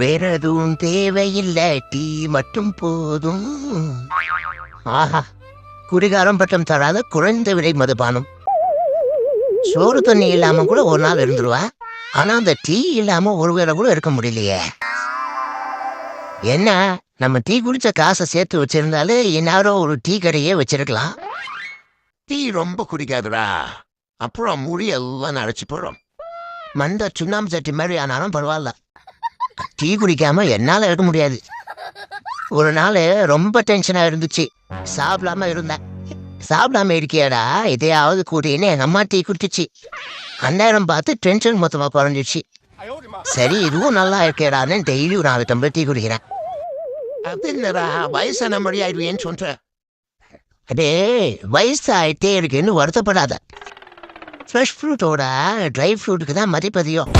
வேற எதுவும் தேவையில்லை. டீ மட்டும் போதும். ஆஹா குடிகாரம் பட்டம் தராத குறைந்த விலை மதுபானம். சோறு தண்ணி இல்லாம கூட ஒரு நாள் இருந்துருவா. ஆனா அந்த டீ இல்லாம ஒரு வேளை கூட இருக்க முடியலையே. என்ன நம்ம டீ குடிச்ச காசை சேர்த்து வச்சிருந்தாலே இந்நேரம் ஒரு டீ கடையே வச்சிருக்கலாம். டீ ரொம்ப குடிக்காதுடா. அப்புறம் முடி எல்லாம் அரைச்சு போடும் மண்ட சுண்ணாம்பு சட்டி மாதிரி ஆனாலும் பரவாயில்ல. டீ குடிக்காம என்னால் இருக்க முடியாது. ஒரு நாள் ரொம்ப டென்ஷனாக இருந்துச்சு. சாப்பிடாம இருந்தேன். சாப்பிடாம இருக்கியாடா? இதையாவது கூட்டின்னு எங்கள் அம்மா டீ குடிச்சிச்சு. அந்நேரம் பார்த்து டென்ஷன் மொத்தமாக குறைஞ்சிச்சு சரி இதுவும் நல்லா இருக்கேடான்னு டெய்லி ஒரு நாலு டம்ளர் டீ குடிக்கிறேன். அது என்னடா வயசான மொழி ஆயிடுவேன்னு சொல்கிறேன் அடே வயசாகிட்டே இருக்குன்னு வருத்தப்படாத. ஃப்ரெஷ் ஃப்ரூட்டோட ட்ரை ஃப்ரூட்டுக்கு தான் மதிப்பதியம்